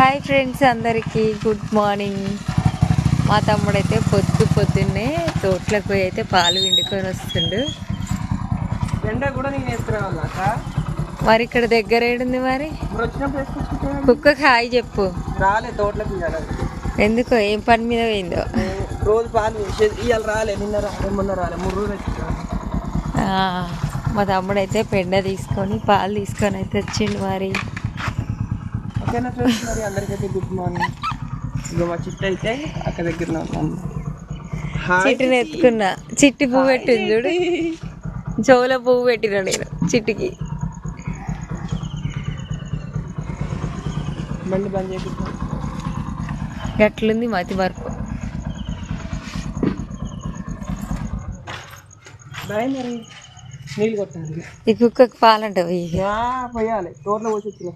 Hi friends అందరికీ good morning మా తమ్ముడైతే పొద్దు పొద్దున్నే తోటలకు పోయి అయితే పాలు విండుకొని వస్తుండు. మరి ఇక్కడ దగ్గర ఏడుంది మరి? కుక్కకి హాయ్ చెప్పు. ఎందుకో ఏం పని మీద పోయిందో? రోజు పాలు ఇవాళ రాలే నిన్న రాలే మొన్న రాలే మూడు మా తమ్ముడైతే పెండ తీసుకొని పాలు తీసుకొని అయితే వచ్చిండు మరి. ఓకేనా ఫ్రెండ్స్ మరి అందరికైతే గుడ్ మార్నింగ్ ఇక మా చిట్టు అయితే అక్క దగ్గర ఉన్నాను హాయ్ చిట్టుని ఎత్తుకున్నా చిట్టి పువ్వు పెట్టింది చూడు. చెవుల పువ్వు పెట్టిన నేను చిట్టికి బండి బంద్ చేపిస్తాను గట్లుంది మతి బాయ్ మరి. నీళ్ళు కొట్టాలి. ఈ కుక్కకి పాలంట పోయాలి. తోటలో పోసి వచ్చిన